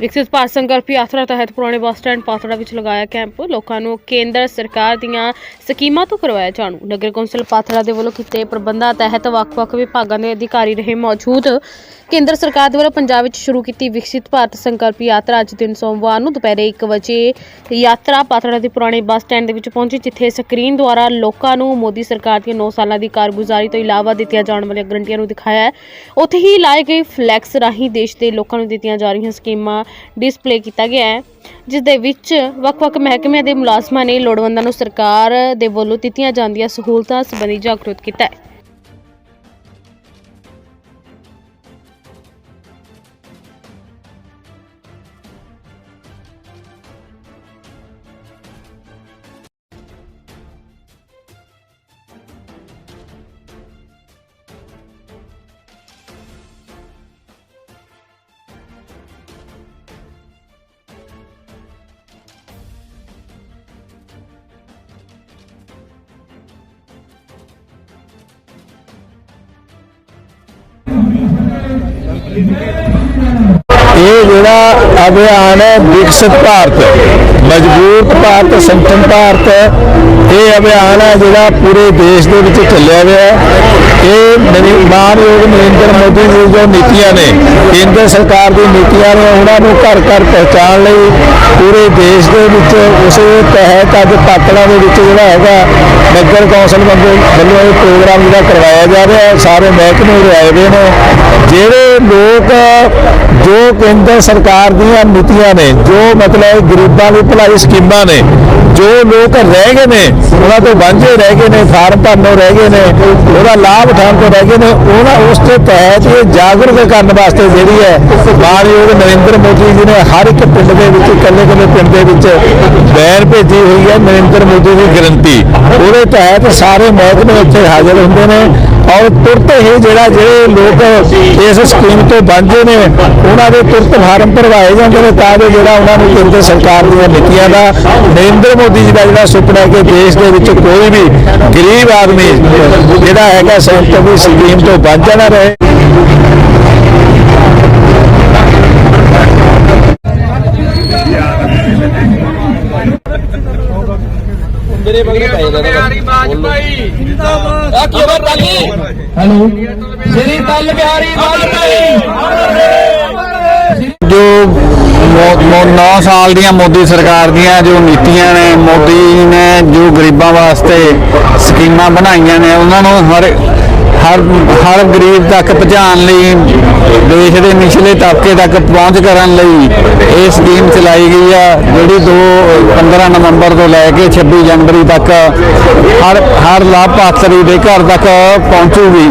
ਵਿਕਸਿਤ ਭਾਰਤ ਸੰਕਲਪ ਯਾਤਰਾ ਤਹਿਤ ਪੁਰਾਣੇ ਬੱਸ ਸਟੈਂਡ ਪਾਤੜਾ ਵਿੱਚ ਲਗਾਇਆ ਕੈਂਪ। ਲੋਕਾਂ ਨੂੰ ਕੇਂਦਰ ਸਰਕਾਰ ਦੀਆਂ ਸਕੀਮਾਂ ਤੋਂ ਕਰਵਾਇਆ ਜਾਣੂ। ਨਗਰ ਕੌਂਸਲ ਪਾਤੜਾ ਦੇ ਵੱਲੋਂ ਕੀਤੇ ਪ੍ਰਬੰਧਾਂ ਤਹਿਤ ਵੱਖ-ਵੱਖ ਵਿਭਾਗਾਂ ਦੇ ਅਧਿਕਾਰੀ ਰਹੇ ਮੌਜੂਦ। ਕੇਂਦਰ ਸਰਕਾਰ ਦੇ ਵੱਲੋਂ ਪੰਜਾਬ ਵਿੱਚ ਸ਼ੁਰੂ ਕੀਤੀ ਵਿਕਸਿਤ ਭਾਰਤ ਸੰਕਲਪ ਯਾਤਰਾ। ਅੱਜ ਦਿਨ ਸੋਮਵਾਰ ਨੂੰ ਦੁਪਹਿਰੇ 1 ਵਜੇ ਯਾਤਰਾ ਪਾਤੜਾ ਦੇ ਪੁਰਾਣੇ ਬੱਸ ਸਟੈਂਡ ਦੇ ਵਿੱਚ ਪਹੁੰਚੀ, ਜਿੱਥੇ ਸਕਰੀਨ ਦੁਆਰਾ ਲੋਕਾਂ ਨੂੰ ਮੋਦੀ ਸਰਕਾਰ ਦੀਆਂ 9 ਸਾਲਾਂ ਦੀ ਕਾਰਗੁਜ਼ਾਰੀ ਤੋਂ ਇਲਾਵਾ ਦਿੱਤੀਆਂ ਜਾਣ ਵਾਲੀਆਂ ਗਰੰਟੀਆਂ ਨੂੰ ਦਿਖਾਇਆ ਹੈ। ਉੱਥੇ ਹੀ ਲਾਏ ਗਏ ਫਲੈਕਸ ਰਾਹੀਂ ਦੇਸ਼ ਦੇ ਲੋਕਾਂ ਨੂੰ ਦਿੱਤੀਆਂ ਜਾ ਰਹੀਆਂ ਸਕੀਮਾਂ ਡਿਸਪਲੇ ਕੀਤਾ ਗਿਆ ਹੈ ਜਿਸ ਦੇ ਵਿੱਚ ਵੱਖ-ਵੱਖ ਮਹਿਕਮਿਆਂ ਦੇ ਮੁਲਾਜ਼ਮਾਂ ਨੇ ਲੋੜਵੰਦਾਂ ਨੂੰ ਸਰਕਾਰ ਦੇ ਵੱਲੋਂ ਦਿੱਤੀਆਂ ਜਾਂਦੀਆਂ ਸਹੂਲਤਾਂ ਸੰਬੰਧੀ ਜਾਗਰੂਕ ਕੀਤਾ ਹੈ। ਇਹ ਜਿਹੜਾ ਅਭਿਆਨ ਹੈ, ਵਿਕਸਿਤ ਭਾਰਤ ਮਜ਼ਬੂਤ ਭਾਰਤ ਸੰਪਨ ਭਾਰਤ ਇਹ ਅਭਿਆਨ ਹੈ ਜਿਹੜਾ ਪੂਰੇ ਦੇਸ਼ ਦੇ ਵਿੱਚ ਚੱਲਿਆ ਹੋਇਆ ਹੈ। ਇਹ ਮਾਨਯੋਗ ਨਰਿੰਦਰ ਮੋਦੀ ਦੀ ਜੋ ਨੀਤੀਆਂ ਨੇ, ਕੇਂਦਰ ਸਰਕਾਰ ਦੀ ਨੀਤੀਆਂ ਨੇ, ਉਹਨਾਂ ਨੂੰ ਘਰ ਘਰ ਪਹੁੰਚਾਉਣ ਲਈ ਪੂਰੇ ਦੇਸ਼ ਦੇ ਵਿੱਚ ਉਸੇ ਤਹਿਤ ਅੱਜ ਪਾਤੜਾ ਦੇ ਵਿੱਚ ਜਿਹੜਾ ਹੈਗਾ, ਨਗਰ ਕੌਂਸਲ ਵੱਲੋਂ ਵੱਲੋਂ ਇਹ ਪ੍ਰੋਗਰਾਮ ਜਿਹੜਾ ਕਰਵਾਇਆ ਜਾ ਰਿਹਾ ਹੈ, ਸਾਰੇ ਮਹਿਕਮੇ ਉਰੇ ਆਏ ਹੋਏ ਨੇ। ਜਿਹੜੇ ਲੋਕ ਜੋ ਕੇਂਦਰ ਸਰਕਾਰ ਦੀਆਂ ਨੀਤੀਆਂ ਨੇ, ਜੋ ਮਤਲਬ ਗਰੀਬਾਂ ਦੀ ਭਲਾਈ ਸਕੀਮਾਂ ਨੇ, ਜੋ ਲੋਕ ਰਹਿ ਗਏ ਨੇ, ਉਹਨਾਂ ਤੋਂ ਵਾਂਝੇ ਰਹਿ ਗਏ ਨੇ, ਫਾਰਮ ਭਰਨੋਂ ਰਹਿ ਗਏ ਨੇ, ਉਹਦਾ ਲਾਭ ਉਠਾਉਣ ਤੋਂ ਰਹਿ ਗਏ ਨੇ, ਉਹਨਾਂ ਉਸ ਦੇ ਤਹਿਤ ਇਹ ਜਾਗਰੂਕ ਕਰਨ ਵਾਸਤੇ ਜਿਹੜੀ ਹੈ, ਮਾਨਯੋਗ ਨਰਿੰਦਰ ਮੋਦੀ ਜੀ ਨੇ ਹਰ ਇੱਕ ਪਿੰਡ ਦੇ ਵਿੱਚ, ਇਕੱਲੇ ਇਕੱਲੇ ਪਿੰਡ ਦੇ ਵਿੱਚ ਬੈਨ ਭੇਜੀ ਹੋਈ ਹੈ ਨਰਿੰਦਰ ਮੋਦੀ ਦੀ ਗਰੰਟੀ। ਉਹਦੇ ਤਹਿਤ ਸਾਰੇ ਮਹਿਕਮੇ ਇੱਥੇ ਹਾਜ਼ਰ ਹੁੰਦੇ ਨੇ ਔਰ ਤੁਰਤ ਹੀ ਜਿਹੜਾ, ਜਿਹੜੇ ਲੋਕ ਇਸ ਸਕੀਮ ਤੋਂ ਵਾਂਝੇ ਨੇ, ਉਹਨਾਂ ਦੇ ਤੁਰਤ ਫਾਰਮ ਭਰਵਾਏ ਜਾਂਦੇ ਨੇ ਤਾਂ ਜੋ ਜਿਹੜਾ ਉਹਨਾਂ ਨੂੰ ਕੇਂਦਰ ਸਰਕਾਰ ਦੀਆਂ ਨੀਤੀਆਂ ਦਾ ਨਰਿੰਦਰ ਮੋਦੀ ਜੀ ਦਾ ਜਿਹੜਾ ਸੁਪਨਾ ਹੈ ਕਿ ਦੇਸ਼ ਦੇ ਵਿੱਚ ਕੋਈ ਵੀ ਗਰੀਬ ਆਦਮੀ ਜਿਹੜਾ ਹੈਗਾ ਸੈਂਟਰ ਦੀ ਸਕੀਮ ਤੋਂ ਵਾਂਝਾ ਨਾ ਰਹੇ। ਮੇਰੇ ਬਗਲੇ ਪਏ ਨੇ ਬਿਹਾਰੀ ਵਾਜਪਾਈ ਜਿੰਦਾਬਾਦ। ਆ ਕੀ ਬਾਤ ਤਾਲੀ? ਹੈਲੋ। ਸ੍ਰੀ ਤਲ ਬਿਹਾਰੀ ਵਾਜਪਾਈ ਜੋ 9 ਸਾਲ ਦੀਆਂ ਮੋਦੀ ਸਰਕਾਰ ਦੀਆਂ ਜੋ ਨੀਤੀਆਂ ਨੇ, ਮੋਦੀ ਨੇ ਜੋ ਗਰੀਬਾਂ ਵਾਸਤੇ ਸਕੀਮਾਂ ਬਣਾਈਆਂ ਨੇ, ਉਹਨਾਂ ਨੂੰ ਹਰ ਹਰ ਹਰ ਗਰੀਬ ਤੱਕ ਪਹੁੰਚਾਉਣ ਲਈ, ਦੇਸ਼ ਦੇ ਨਿਚਲੇ ਤਬਕੇ ਤੱਕ ਪਹੁੰਚ ਕਰਨ ਲਈ ਇਹ ਸਕੀਮ ਚਲਾਈ ਗਈ ਆ, ਜਿਹੜੀ 2 15 ਨਵੰਬਰ ਤੋਂ ਲੈ ਕੇ 26 ਜਨਵਰੀ ਤੱਕ ਹਰ ਹਰ ਲਾਭਪਾਤਰੀ ਦੇ ਘਰ ਤੱਕ ਪਹੁੰਚੂਗੀ,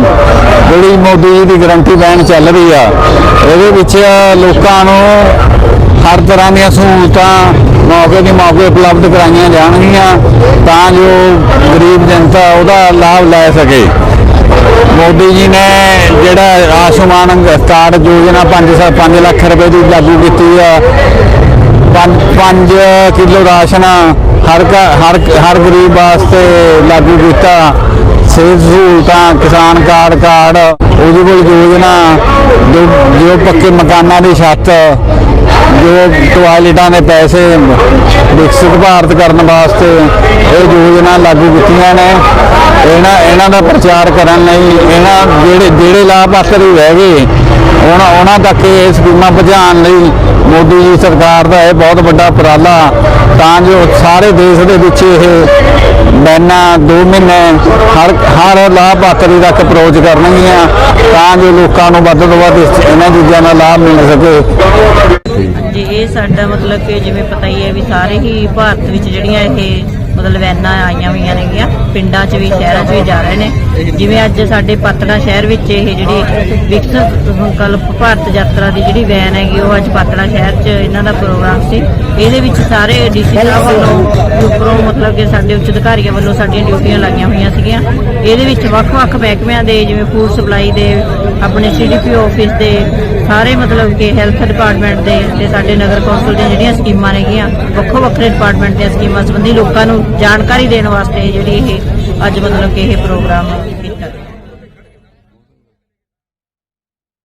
ਜਿਹੜੀ ਮੋਦੀ ਜੀ ਦੀ ਗਰੰਟੀ ਵੈਨ ਚੱਲ ਰਹੀ ਆ। ਇਹਦੇ ਵਿੱਚ ਲੋਕਾਂ ਨੂੰ ਹਰ ਤਰ੍ਹਾਂ ਦੀਆਂ ਸਹੂਲਤਾਂ ਮੌਕੇ ਦੀ ਮੌਕੇ ਉਪਲਬਧ ਕਰਾਈਆਂ ਜਾਣਗੀਆਂ, ਤਾਂ ਜੋ ਗਰੀਬ ਜਨਤਾ ਉਹਦਾ ਲਾਭ ਲੈ ਸਕੇ। ਮੋਦੀ ਜੀ ਨੇ ਜਿਹੜਾ ਆਯੁਸ਼ਮਾਨ ਕਾਰਡ ਯੋਜਨਾ 5 5 ਲੱਖ ਰੁਪਏ ਦੀ ਲਾਗੂ ਕੀਤੀ ਆ। 5 ਕਿਲੋ ਰਾਸ਼ਨ ਹਰ ਘ- ਹਰ ਹਰ ਗਰੀਬ ਵਾਸਤੇ ਲਾਗੂ ਕੀਤਾ। ਸਿਹਤ ਸਹੂਲਤਾਂ, ਕਿਸਾਨ ਕਾਰਡ ਕਾਰਡ ਉਜਵਲ ਯੋਜਨਾ, ਜੋ ਜੋ ਪੱਕੇ ਮਕਾਨਾਂ ਦੀ ਛੱਤ, ਜੋ ਟਾਇਲਟਾਂ ਦੇ ਪੈਸੇ ਵਿਕਸਿਤ ਭਾਰਤ ਕਰਨ ਵਾਸਤੇ ਇਹ ਯੋਜਨਾ ਲਾਗੂ ਕੀਤੀਆਂ ਨੇ। ਇਹਨਾਂ ਇਹਨਾਂ ਦਾ ਪ੍ਰਚਾਰ ਕਰਨ ਲਈ ਇਹਨਾਂ ਜਿਹੜੇ ਜਿਹੜੇ ਲਾਭਪਾਤਰੀ ਰਹਿ ਗਏ, ਉਹਨਾਂ ਉਹਨਾਂ ਤੱਕ ਇਹ ਸਕੀਮਾਂ ਪਹੁੰਚਾਉਣ ਲਈ ਮੋਦੀ ਜੀ ਸਰਕਾਰ ਦਾ ਇਹ ਬਹੁਤ ਵੱਡਾ ਉਪਰਾਲਾ। ਤਾਂ ਜੋ ਸਾਰੇ ਦੇਸ਼ ਦੇ ਵਿੱਚ ਇਹ ਬੈਨਾਂ 2 ਮਹੀਨੇ ਹਰ ਹਰ ਲਾਭਪਾਤਰੀ ਤੱਕ ਅਪਰੋਚ ਕਰਨਗੀਆਂ ਤਾਂ ਜੋ ਲੋਕਾਂ ਨੂੰ ਵੱਧ ਤੋਂ ਵੱਧ ਇਸ- ਇਹਨਾਂ ਚੀਜ਼ਾਂ ਦਾ ਲਾਭ ਮਿਲ ਸਕੇ। ਜੀ ਇਹ ਸਾਡਾ ਮਤਲਬ ਕਿ ਜਿਵੇਂ ਪਤਾ ਹੀ ਹੈ ਵੀ ਸਾਰੇ ਹੀ ਭਾਰਤ ਵਿੱਚ ਜਿਹੜੀਆਂ ਇਹ ਮਤਲਬ ਵੈਨਾਂ ਆਈਆਂ ਹੋਈਆਂ ਨੇਗੀਆਂ, ਪਿੰਡਾਂ 'ਚ ਵੀ, ਸ਼ਹਿਰਾਂ 'ਚ ਵੀ ਜਾ ਰਹੇ ਨੇ। ਜਿਵੇਂ ਅੱਜ ਸਾਡੇ ਪਾਤੜਾ ਸ਼ਹਿਰ ਵਿੱਚ ਇਹ ਜਿਹੜੀ ਵਿਕਸਿਤ ਸੰਕਲਪ ਭਾਰਤ ਯਾਤਰਾ ਦੀ ਜਿਹੜੀ ਵੈਨ ਹੈਗੀ, ਉਹ ਅੱਜ ਪਾਤੜਾ ਸ਼ਹਿਰ 'ਚ ਇਹਨਾਂ ਦਾ ਪ੍ਰੋਗਰਾਮ ਸੀ। ਇਹਦੇ ਵਿੱਚ ਸਾਰੇ ਡੀਸੀ ਸਾਹਿਬ ਵੱਲੋਂ, ਉੱਪਰੋਂ ਮਤਲਬ ਕਿ ਸਾਡੇ ਉੱਚ ਅਧਿਕਾਰੀਆਂ ਵੱਲੋਂ ਸਾਡੀਆਂ ਡਿਊਟੀਆਂ ਲਾਈਆਂ ਹੋਈਆਂ ਸੀਗੀਆਂ। ਇਹਦੇ ਵਿੱਚ ਵੱਖ-ਵੱਖ ਮਹਿਕਮਿਆਂ ਦੇ, ਜਿਵੇਂ ਫੂਡ ਸਪਲਾਈ ਦੇ, ਆਪਣੇ ਸੀਡੀਪੀਓ ਆਫਿਸ ਦੇ ਸਾਰੇ ਮਤਲਬ ਕਿ ਹੈਲਥ ਡਿਪਾਰਟਮੈਂਟ ਦੇ ਤੇ ਸਾਡੇ ਨਗਰ ਕੌਂਸਲ ਦੀਆਂ ਜਿਹੜੀਆਂ ਸਕੀਮਾਂ ਨੇਗੀਆਂ, ਵੱਖੋ ਵੱਖਰੇ ਡਿਪਾਰਟਮੈਂਟ ਦੀਆਂ ਸਕੀਮਾਂ ਸੰਬੰਧੀ ਲੋਕਾਂ ਨੂੰ ਜਾਣਕਾਰੀ ਦੇਣ ਵਾਸਤੇ ਜਿਹੜੀ ਇਹ ਅੱਜ ਮਤਲਬ ਕਿ ਇਹ ਪ੍ਰੋਗਰਾਮ